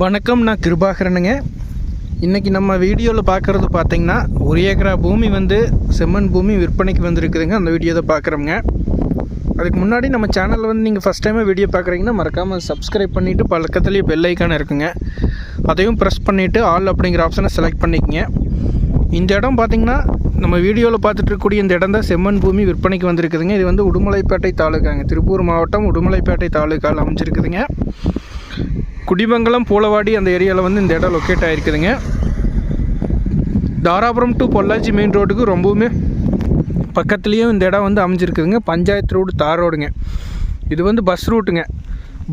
வணக்கம் நான் கிருபாகரனுங்க. இன்றைக்கி நம்ம வீடியோவில் பார்க்குறது பார்த்தீங்கன்னா ஒரு ஏக்கரா பூமி வந்து செம்மண் பூமி விற்பனைக்கு வந்திருக்குதுங்க. அந்த வீடியோ தான் பார்க்குறோங்க அதுக்கு முன்னாடி நம்ம சேனலில் வந்து நீங்கள் ஃபஸ்ட் டைமாக வீடியோ பார்க்குறீங்கன்னா மறக்காமல் சப்ஸ்கிரைப் பண்ணிவிட்டு பக்கத்துலேயே பெல் ஐக்கான் இருக்குங்க. அதையும் ப்ரெஸ் பண்ணிவிட்டு ஆல் அப்படிங்கிற ஆப்ஷனை செலக்ட் பண்ணிக்கங்க. இந்த இடம் பார்த்தீங்கன்னா நம்ம வீடியோவில் பார்த்துட்டு இருக்கக்கூடிய இந்த இடம் தான் செம்மண் பூமி விற்பனைக்கு வந்திருக்குதுங்க. இது வந்து உடுமலைப்பேட்டை தாலுக்காங்க திருப்பூர் மாவட்டம் உடுமலைப்பேட்டை தாலுக்காவில் அமைஞ்சிருக்குதுங்க. குடிமங்கலம் பூலவாடி அந்த ஏரியாவில் வந்து இந்த இடம் லொக்கேட் ஆகிருக்குதுங்க தாராபுரம் டு பொள்ளாச்சி மெயின் ரோட்டுக்கு ரொம்பவுமே பக்கத்துலேயும் இந்த இடம் வந்து அமைஞ்சிருக்குதுங்க. பஞ்சாயத்து ரோடு தார் ரோடுங்க இது வந்து பஸ் ரூட்டுங்க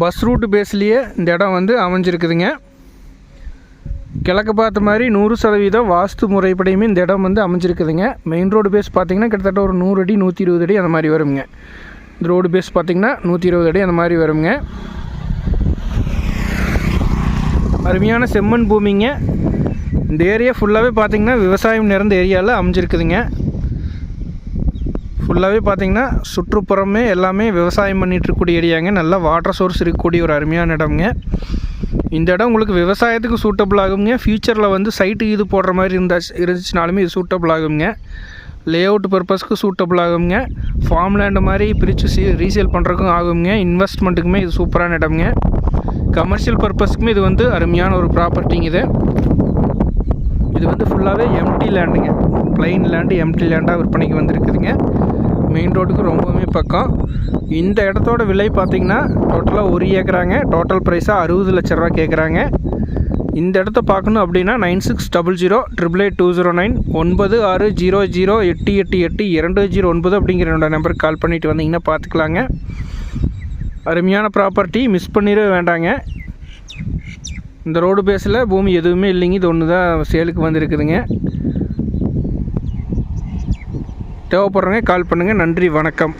பஸ் ரூட்டு பேஸ்லேயே இந்த இடம் வந்து அமைஞ்சிருக்குதுங்க. கிழக்கு பார்த்த மாதிரி நூறு சதவீதம் வாஸ்து முறைப்படியுமே இந்த இடம் வந்து அமைஞ்சிருக்குதுங்க. மெயின் ரோடு பேஸ் பார்த்தீங்கன்னா கிட்டத்தட்ட ஒரு நூறு அடி நூற்றி இருபது அடி அந்த மாதிரி வருங்க. இந்த ரோடு பேஸ் பார்த்தீங்கன்னா நூற்றி இருபது அடி அந்த மாதிரி வருங்க. அருமையான செம்மண் பூமிங்க. இந்த ஏரியா ஃபுல்லாகவே பார்த்திங்கன்னா விவசாயம் நிறைந்த ஏரியாவில் அமைஞ்சிருக்குதுங்க. ஃபுல்லாகவே பார்த்திங்கன்னா சுற்றுப்புறமே எல்லாமே விவசாயம் பண்ணிட்டு இருக்கக்கூடிய ஏரியாங்க. நல்லா வாட்டர் சோர்ஸ் இருக்கக்கூடிய ஒரு அருமையான இடம்ங்க. இந்த இடம் உங்களுக்கு விவசாயத்துக்கு சூட்டபிள் ஆகுங்க. ஃப்யூச்சரில் வந்து சைட்டு இது போடுற மாதிரி இருந்தாச்சு இருந்துச்சுனாலுமே இது சூட்டபிள் ஆகுங்க. லே அவுட் பர்பஸ்க்கு சூட்டபிள் ஆகுங்க. ஃபார்ம் லேண்டு மாதிரி பிரித்து சீ ரீசேல் பண்ணுறதுக்கும் ஆகுங்க. இன்வெஸ்ட்மெண்ட்டுக்குமே இது சூப்பரான இடம்ங்க. கமர்ஷியல் பர்பஸ்க்குமே இது வந்து அருமையான ஒரு ப்ராப்பர்ட்டிங்க இது. இது வந்து ஃபுல்லாகவே எம்டி லேண்டுங்க பிளைன் லேண்டு எம்டி லேண்டாக விற்பனைக்கு வந்திருக்குதுங்க. மெயின் ரோட்டுக்கு ரொம்பவுமே பக்கம். இந்த இடத்தோட விலை பார்த்திங்கன்னா டோட்டலாக ஒரு ஏக்கராங்க. டோட்டல் ப்ரைஸாக அறுபது லட்ச ரூபா கேட்குறாங்க இந்த இடத்த பார்க்கணும் அப்படின்னா nine six double zero triple eight two zero nine ஒன்பது ஆறு ஜீரோ ஜீரோ எட்டு எட்டு எட்டு இரண்டு ஜீரோ ஒன்பது அப்படிங்கிற என்னோடய நம்பருக்கு கால் பண்ணிவிட்டு வந்தீங்கன்னா பார்த்துக்கலாங்க. அருமையான ப்ராப்பர்ட்டி மிஸ் பண்ணிடவே வேண்டாங்க. இந்த ரோடு பேஸில் பூமி எதுவுமே இல்லைங்க. இது ஒன்று தான் சேலுக்கு வந்திருக்குதுங்க. தேவைப்படுறவங்க கால் பண்ணுங்கள் நன்றி வணக்கம்.